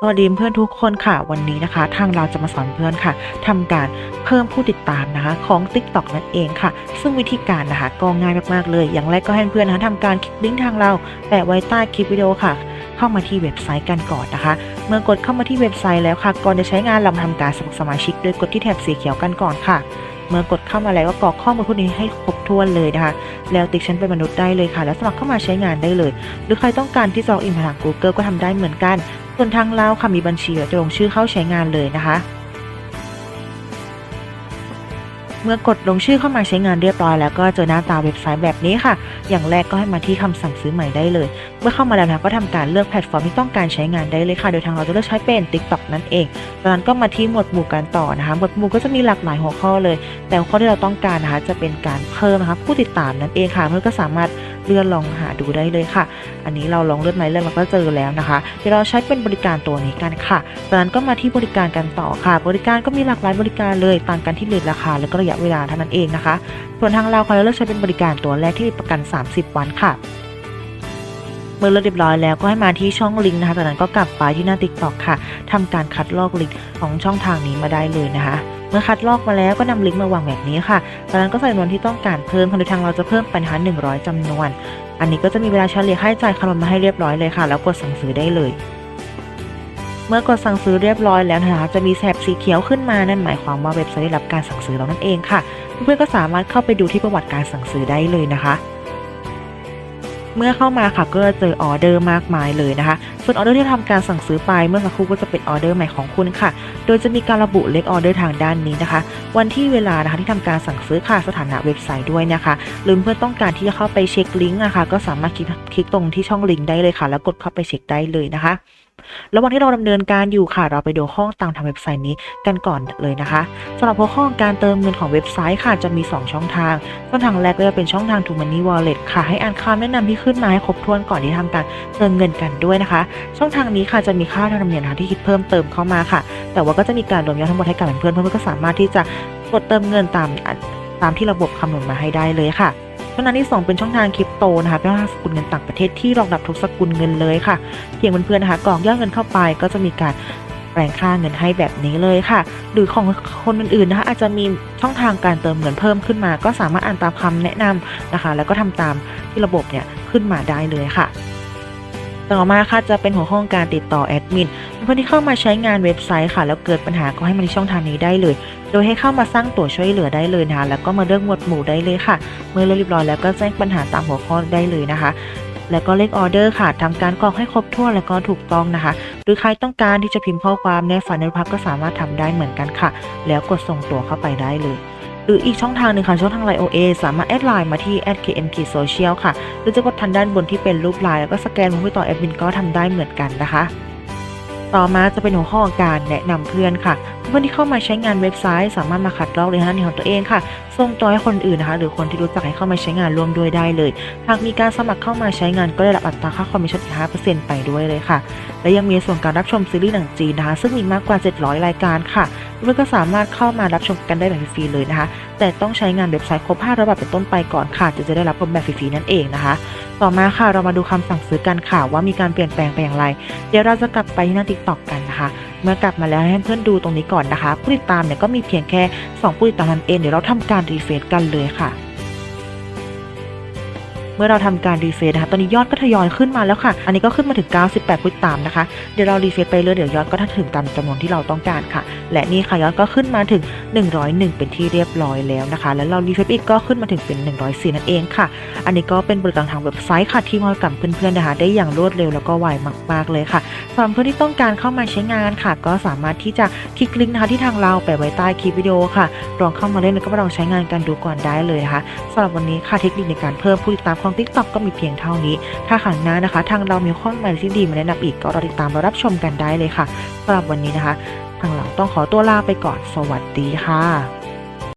สวัสดีเพื่อนทุกคนค่ะ วันนี้นะคะ ทางเราจะมาสอนเพื่อนค่ะทำการเพิ่มผู้ติดตามนะคะของ TikTok นั่นเองค่ะ ซึ่งวิธีการนะคะก็ง่ายมากๆเลย อย่างแรกก็ให้เพื่อนนะคะทำการคลิกลิงก์ทางเราแปะไว้ใต้คลิปวิดีโอค่ะ เข้ามาที่เว็บไซต์กันก่อนนะคะ เมื่อกดเข้ามาที่เว็บไซต์แล้วค่ะ ก่อนจะใช้งานเรามาทำการสมัครสมาชิกโดยกดที่แถบสีเขียวกันก่อนค่ะ เมื่อกดเข้ามาแล้วก็กรอกข้อมูลพวกนี้ให้ครบถ้วนเลยนะคะ แล้วติ๊กฉันเป็นมนุษย์ได้เลยค่ะ แล้วสมัครเข้ามาใช้งานได้เลย หรือใครต้องการที่จะล็อกอินผ่าน Google ก็ทำได้เหมือนกัน ส่วนทางเราค่ะมีบัญชีจะลงชื่อเข้าใช้งานเลยนะคะเมื่อกดลงชื่อเข้ามาใช้งานเรียบร้อยแล้วก็เจอหน้าตาเว็บไซต์แบบนี้ค่ะ อย่างแรกก็ให้มาที่คำสั่งซื้อใหม่ได้เลย มื่อเข้ามาแล้วนะก็ทำการเลือกแพลตฟอร์มที่ต้องการใช้งานได้เลยค่ะ โดยทางเราจะเลือกใช้เป็น TikTok นั่นเองจากนั้นก็มาที่หมวดหมู่การต่อนะคะ หมวดหมู่ก็จะมีหลากหลายหัวข้อเลย แต่หัวข้อที่เราต้องการนะคะจะเป็นการเพิ่มนะคะผู้ติดตามนั่นเองค่ะเพื่อนก็สามารถเลื่อนลองหาดูได้เลยค่ะ อันนี้เราลองเลื่อนไม้เลื่อนเราก็เจอแล้วนะคะเดี๋ยวเราใช้เป็นบริการตัวนี้กันค่ะจากนั้นก็มาที่บริการกันต่อค่ะ บริการก็มีหลากหลายบริการเลยต่างกันที่เลทราคาและก็ระยะเวลาเท่านั้นเองนะคะ ส่วนทางเราค่ะเราเลือกใช้เป็นบริการตัวแรกที่มีประกัน 30 วันค่ะ มื่อเลือกเรียบร้อยแล้วก็ให้มาที่ช่องลิงก์นะคะจากนั้นก็กลับไปที่หน้า TikTok ค่ะทำการคัดลอกลิงก์ของช่องทางนี้มาได้เลยนะคะเมื่อคัดลอกมาแล้วก็นำลิงก์มาวางแบบนี้ค่ะจากนั้นก็ใส่จำนวนที่ต้องการเพิ่มโดยทางเราจะเพิ่มเป็นนะคะ100จำนวน อันนี้ก็จะมีเวลาเฉลี่ยค่าใช้จ่ายคำนวณมาให้เรียบร้อยเลยค่ะ แล้วกดสั่งซื้อได้เลยเมื่อกดสั่งซื้อเรียบร้อยแล้วนะคะจะมีแถบสีเขียวขึ้นมานั่นหมายความว่าเว็บไซต์ได้รับการสั่งซื้อแล้วนั่นเองค่ะ เพื่อนๆก็สามารถเข้าไปดูที่ประวัติการสั่งซื้อได้เลยนะคะ เมื่อเข้ามาค่ะก็จะเจอออเดอร์มากมายเลยนะคะ ส่วนออเดอร์ที่ทำการสั่งซื้อไปเมื่อสักครู่ก็จะเป็นออเดอร์ใหม่ของคุณค่ะ โดยจะมีการระบุเลขออเดอร์ทางด้านนี้นะคะ วันที่เวลานะคะที่ทำการสั่งซื้อค่ะสถานะเว็บไซต์ด้วยนะคะหรือเพื่อนต้องการที่จะเข้าไปเช็คลิงก์นะคะก็สามารถคลิกคลิกตรงที่ช่องลิงก์ได้เลยค่ะ แล้วกดเข้าไปเช็คได้เลยนะคะ ระหว่างที่เราดำเนินการอยู่ค่ะ เราไปดูห้องตามทางเว็บไซต์นี้กันก่อนเลยนะคะสำหรับหัวข้อการเติมเงินของเว็บไซต์ค่ะจะมี 2 ช่องทาง ช่องทางแรกก็จะเป็นช่องทาง t o Money Wallet ค่ะ ให้อ่านคำแนะนำที่ขึ้นมาให้ครบถ้วนก่อนที่ทำการเติมเงินกันด้วยนะคะ ช่องทางนี้ค่ะจะมีค่าธรรมเนียมที่คิดเพิ่มเติมเข้ามาค่ะ แต่ว่าก็จะมีการรวมยอดทั้งหมดให้กับเพื่อนเพื่อนก็สามารถที่จะกดเติมเงินตามตามที่ระบบคำนวณมาให้ได้เลยค่ะ ช่องทางที่ 2 เป็นช่องทางคริปโตนะคะเป็นช่องทางสกุลเงินต่างประเทศที่รองรับทุกสกุลเงินเลยค่ะเพียงเพื่อนๆนะคะกรอกยอดเงินเข้าไปก็จะมีการแปลงค่าเงินให้แบบนี้เลยค่ะ หรือของคนอื่นๆนะคะอาจจะมีช่องทางการเติมเงินเพิ่มขึ้นมา ก็สามารถอ่านตามคำแนะนำนะคะ แล้วก็ทำตามที่ระบบเนี่ยขึ้นมาได้เลยค่ะ ต่อมาค่ะจะเป็นหัวข้อการติดต่อแอดมิน เพื่อนที่เข้ามาใช้งานเว็บไซต์ค่ะ แล้วเกิดปัญหาก็ให้มาที่ช่องทางนี้ได้เลย โดยให้เข้ามาสร้างตั๋วช่วยเหลือได้เลยนะคะ แล้วก็มาเลือกหมวดหมู่ได้เลยค่ะ เมื่อเรียบร้อยแล้วก็แจ้งปัญหาตามหัวข้อได้เลยนะคะแล้วก็เลขออเดอร์ค่ะทำการกรอกให้ครบถ้วนแล้วก็ถูกต้องนะคะ หรือใครต้องการที่จะพิมพ์ข้อความในฝันในพักก็สามารถทำได้เหมือนกันค่ะ แล้วกดส่งตัวเข้าไปได้เลย หรืออีกช่องทางหนึ่งค่ะช่องทางไลน์ OA สามารถแอดไลน์มาที่ @kmk social ค่ะ หรือจะกดทันด้านบนที่เป็นรูปไลน์แล้วก็สแกนมือต่อแอดมินก็ทำได้เหมือนกันนะคะ ต่อมาจะเป็นหัวข้อการแนะนำเพื่อนค่ะ พื่อนที่เข้ามาใช้งานเว็บไซต์ สามารถมาคัดลอกเลยนะในของตัวเองค่ะส่งต่อให้คนอื่นนะคะ หรือคนที่รู้จักให้เข้ามาใช้งานร่วมด้วยได้เลย หากมีการสมัครเข้ามาใช้งานก็ได้รับอัตราค่าคอมมิชชั่นอีก5%ไปด้วยเลยค่ะ และยังมีส่วนการรับชมซีรีส์หนังจีนนะคะ ซึ่งมีมากกว่า 700 รายการค่ะเพื่อนก็สามารถเข้ามารับชมกันได้แบบฟรีเลยนะคะ แต่ต้องใช้งานเว็บไซต์ครบ500บาทเป็นต้นไปก่อนค่ะจะจะได้รับชมแบบฟรีๆนั่นเองนะคะ ต่อมาค่ะเรามาดูคำสั่งซื้อกันค่ะว่ามีการเปลี่ยนแปลงไปอย่างไร เดี๋ยวเราจะกลับไปที่หน้า TikTok กันนะคะ เมื่อกลับมาแล้วให้เพื่อนดูตรงนี้ก่อนนะคะผู้ติดตามเนี่ยก็มีเพียงแค่2ผู้ติดตามนั่นเองเดี๋ยวเราทำการรีเฟรชกันเลยค่ะ เมื่อเราทำการรีเฟรชนะคะตอนนี้ยอดก็ทยอยขึ้นมาแล้วค่ะ อันนี้ก็ขึ้นมาถึง 98ผู้ติดตามนะคะ เดี๋ยวเรารีเฟรชไปเรื่อยเดี๋ยวยอดก็ถึงตามจำนวนที่เราต้องการค่ะ และนี่ค่ะยอดก็ขึ้นมาถึง 101 เป็นที่เรียบร้อยแล้วนะคะ แล้วเรารีเฟรชอีกก็ขึ้นมาถึงเป็น 104 นั่นเองค่ะ อันนี้ก็เป็นบริการทางเว็บไซต์ค่ะที่มากับเพื่อนๆนะคะ ได้อย่างรวดเร็วแล้วก็ไวมากๆเลยค่ะสำหรับเพื่อนที่ต้องการเข้ามาใช้งานค่ะ ก็สามารถที่จะคลิกลิงก์นะคะที่ทางเราแปะไว้ใต้คลิปวิดีโอค่ะลองเข้ามาเล่นแล้วก็มาลองใช้งานกันดูก่อนได้เลยนะคะสำหรับวันนี้ค่ะเทคนิคในการเพิ่มผู้ติดตามของ TikTok ก็มีเพียงเท่านี้ ถ้าครั้งหน้านะคะ ทางเรามีข้อมูลที่ดีมาแนะนำอีกก็รอติดตามมารับชมกันได้เลยค่ะสำหรับวันนี้นะคะ ทางเราต้องขอตัวลาไปก่อนสวัสดีค่ะ